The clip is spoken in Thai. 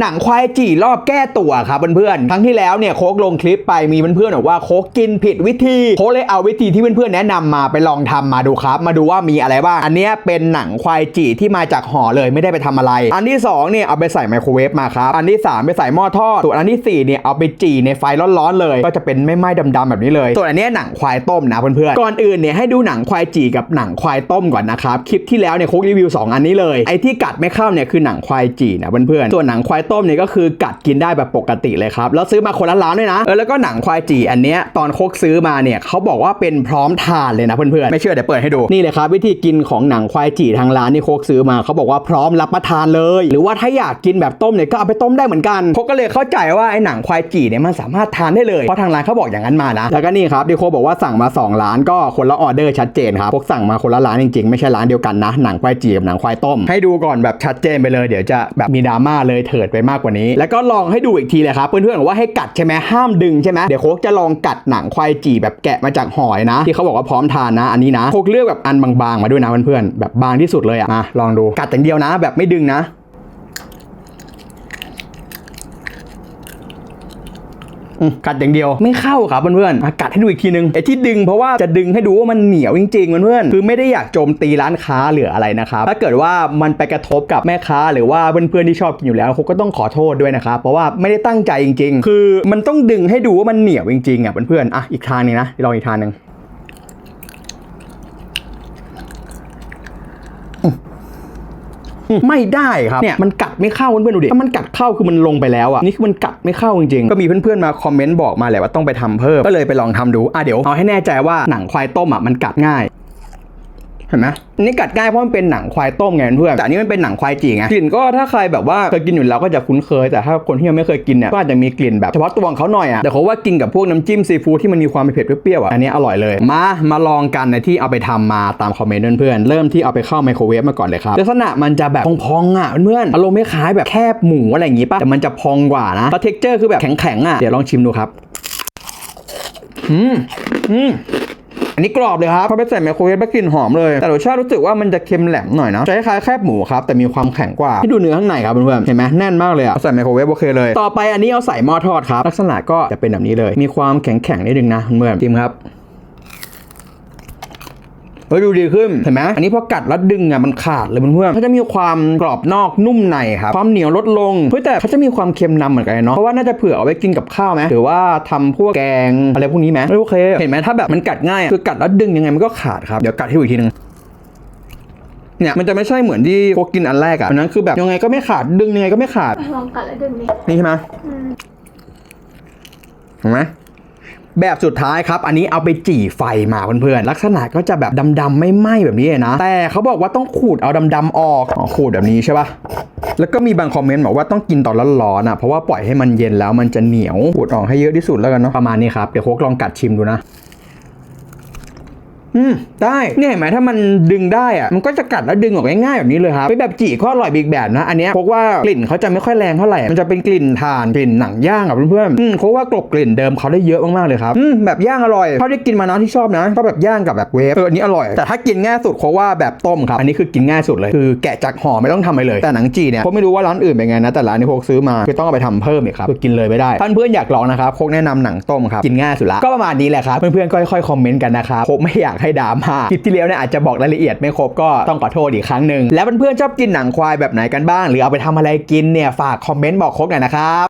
หนังควายจี่รอบแก้ตัวครับเพื่อนๆ ครั้งที่แล้วเนี่ยโคกลงคลิปไปมีเพื่อนๆบอกว่าโคกกินผิดวิธี โคกเลยเอาวิธีที่เพื่อนๆแนะนำมาไปลองทำมาดูครับ มาดูว่ามีอะไรบ้าง อันนี้เป็นหนังควายจี่ที่มาจากห่อเลยไม่ได้ไปทำอะไร อันที่สองเนี่ยเอาไปใส่ไมโครเวฟมาครับ อันที่สามไปใส่หม้อทอด ส่วนอันที่สี่เนี่ยเอาไปจี่ในไฟร้อนๆเลย ก็จะเป็นไม่ไหม้ดำๆแบบนี้เลย ส่วนอันนี้หนังควายต้มนะเพื่อนๆ ก่อนอื่นเนี่ยให้ดูหนังควายจี่กับหนังควายต้มก่อนนะครับ คลิปที่แล้วเนี่ยโคกรีวิวสองอันนี้เลย ไอ้ที่กัดไม่เข้าเนี่ยคือหนังควายจี่นะเพื่อนๆ ส่วนหนังควายต้มเนี่ยก็คือกัดกินได้แบบปกติเลยครับ แล้วซื้อมาคนละร้านด้วยนะเออแล้วก็หนังควายจีอันเนี้ยตอนโคกซื้อมาเนี่ยเขาบอกว่าเป็นพร้อมทานเลยนะเพื่อนๆไม่เชื่อเดี๋ยวเปิดให้ดูนี่เลยครับวิธีกินของหนังควายจีทางร้านที่โคกซื้อมาเขาบอกว่าพร้อมรับประทานเลย หรือว่าถ้าอยากกินแบบต้มเนี่ยก็เอาไปต้มได้เหมือนกันโคกก็เลยเข้าใจว่าไอ้หนังควายจีเนี่ยมันสามารถทานได้เลยเพราะทางร้านเขาบอกอย่างนั้นมานะแล้วก็นี่ครับที่โคบอกว่าสั่งมาสองร้านก็คนละออเดอร์ชัดเจนครับโคกสั่งมาคนละร้านจริงๆไม่ใช่ร้านเดียวกันนะหนังควายจีกับหนังควายต้ม ให้ดูก่อนแบบชัดเจนไปเลยเดี๋ยวจะแบบมีดราม่าเลยเถิดไปมากกว่านี้ แล้วก็ลองให้ดูอีกทีเลยครับเพื่อนๆบอกว่าให้กัดใช่ไหมห้ามดึงใช่ไหมเดี๋ยวโคกจะลองกัดหนังควายจี่แบบแกะมาจากหอยนะ ที่เขาบอกว่าพร้อมทานนะ อันนี้นะโคกเลือกแบบอันบางๆมาด้วยนะเพื่อนๆแบบบางที่สุดเลยอะมาลองดูกัดอย่างเดียวนะ แบบไม่ดึงนะ อืม กัดอย่างเดียวไม่เข้าครับเพื่อนๆอะกัดให้ดูอีกทีนึงไอ้ที่ดึงเพราะว่าจะดึงให้ดูว่ามันเหนียวจริงๆเพื่อนๆคือไม่ได้อยากโจมตีร้านค้าหรืออะไรนะครับถ้าเกิดว่ามันไปกระทบกับแม่ค้า หรือว่าเพื่อนๆที่ชอบกินอยู่แล้วเขาก็ต้องขอโทษด้วยนะครับเพราะว่าไม่ได้ตั้งใจจริง ๆ คือมันต้องดึงให้ดูว่ามันเหนียวจริงๆอะเพื่อนๆอะอีกทางหนึงนะลองอีกทางหนึง ไม่ได้ครับเนี่ยมันกัดไม่เข้าเพื่อนๆดูดิถ้ามันกัดเข้าคือมันลงไปแล้วอะนี่คือมันกัดไม่เข้าจริงๆก็มีเพื่อนๆมาคอมเมนต์บอกมาแหละว่าต้องไปทำเพิ่มก็เลยไปลองทำดูอะเดี๋ยวเอาให้แน่ใจว่าหนังควายต้มอะมันกัดง่าย เห็นไหมอันนี้กัดง่ายเพราะมันเป็นหนังควายต้มไงเพื่อนแต่อันนี้มันเป็นหนังควายจีไงกลิ่นก็ถ้าใครแบบว่าเคยกินอยู่แล้วก็จะคุ้นเคย แต่ถ้าคนที่ยังไม่เคยกินเนี่ยก็อาจจะมีกลิ่นแบบเฉพาะตัวของเขาหน่อยอะแต่เขาว่ากินกับพวกน้ำจิ้มซีฟู้ดที่มันมีความเผ็ดเปรี้ยวๆอะอันนี้อร่อยเลย มามาลองกันในที่เอาไปทำมาตามคอมเมนต์เพื่อนเริ่มที่เอาไปเข้าไมโครเวฟมาก่อนเลยครับลักษณะมันจะแบบพองๆอะเพื่อนอารมณ์ไม่คล้ายแบบแคบหมูอะไรอย่างงี้ป่ะแต่มันจะพองกว่านะแล้วเท็กเจอร์คือแบบแข็งๆอะเดี๋ยวลองชิมดูครับอืมอืม อันนี้กรอบเลยครับพอไปใส่ไมโครเวฟแล้วกลิ่นหอมเลยแต่รสชาติรู้สึกว่ามันจะเค็มแหลมหน่อยนะจะคล้ายแคบหมูครับแต่มีความแข็งกว่าให้ดูเนื้อข้างในครับเพื่อนๆเห็นไหมแน่นมากเลยอะเอใส่ไมโครเวฟโอเคเลย ต่อไปอันนี้เอาใส่หม้อทอดครับลักษณะก็จะเป็นแบบนี้เลย มีความแข็งๆนิดนึงนะเพื่อนๆจิ้มครับ เฮ้ยดูดีขึ้นเห็นไหมอันนี้พอกัดแล้วดึงอะมันขาดเลยเพื่อนๆเขาจะมีความกรอบนอกนุ่มในครับความเหนียวลดลงเฮ้ยแต่เขาจะมีความเค็มนำเหมือนกันเนาะเพราะว่าน่าจะเผื่อเอาไว้กินกับข้าวไหมหรือว่าทำพวกแกงอะไรพวกนี้ไหมเฮ้ยโอเคเห็นไหมถ้าแบบมันกัดง่ายอะคือกัดแล้วดึงยังไงมันก็ขาดครับเดี๋ยวกัดให้ดูอีกทีนึงเนี่ยมันจะไม่ใช่เหมือนที่พวกกินอันแรกอะอันนั้นคือแบบยังไงก็ไม่ขาดดึงยังไงก็ไม่ขาดลองกัดแล้วดึงดินี่ใช่ไหมอืมเห็นไหม แบบสุดท้ายครับ อันนี้เอาไปจี่ไฟมาเพื่อนๆลักษณะก็จะแบบดำๆไม่ไหม้แบบนี้นะ แต่เขาบอกว่าต้องขูดเอาดำๆออกอขูดแบบนี้ใช่ปะแล้วก็มีบางคอมเมนต์บอกว่าต้องกินตอนร้อนๆอะเพราะว่าปล่อยให้มันเย็นแล้วมันจะเหนียวขูดออกให้เยอะที่สุดแล้วกันเนาะประมาณนี้ครับเดี๋ยวโคกลองกัดชิมดูนะ อืมได้เนี่ยเห็นไหมถ้ามันดึงได้อะมันก็จะกัดแล้วดึงออกง่ายๆแบบนี้เลยครับเป็นแบบจีก็อร่อยอีกแบบนะ อันนี้พกว่ากลิ่นเขาจะไม่ค่อยแรงเท่าไหร่มันจะเป็นกลิ่นถ่านกลิ่นหนังย่างอะเพื่อนๆอืมเพราะว่ากลบกลิ่นเดิมเขาได้เยอะมากๆเลยครับอืมแบบย่างอร่อยเท่าที่กินมานะที่ชอบนะก็แบบย่างกับแบบเวฟเอออันนี้อร่อย แต่ถ้ากินง่ายสุดเพราะว่าแบบต้มครับอันนี้คือกินง่ายสุดเลยคือแกะจากห่อไม่ต้องทำอะไรเลยแต่หนังจีเนี่ยผมไม่รู้ว่าร้านอื่นเป็นไงนะแต่ร้านนี้พกซื้อมาคือต้องเอาไปทำเพิ่มอีกครับคือกินเลยไม่ได้ท่านเพื่อนอยากลองนะครับพกแนะนำหนังต้มครับกินง่ายสุดละก็ประมาณนี้แหละครับเพื่อนๆก็ค่อยๆคอมเมนต์กันนะครับผมไม่อยากให้ดราม่าคลิปที่แล้วเนี่ยอาจจะบอกรายละเอียดไม่ครบก็ต้องขอโทษอีกครั้งหนึ่งแล้วเพื่อนๆชอบกินหนังควายแบบไหนกันบ้าง หรือเอาไปทำอะไรกินเนี่ยฝากคอมเมนต์บอกครบหน่อยนะครับ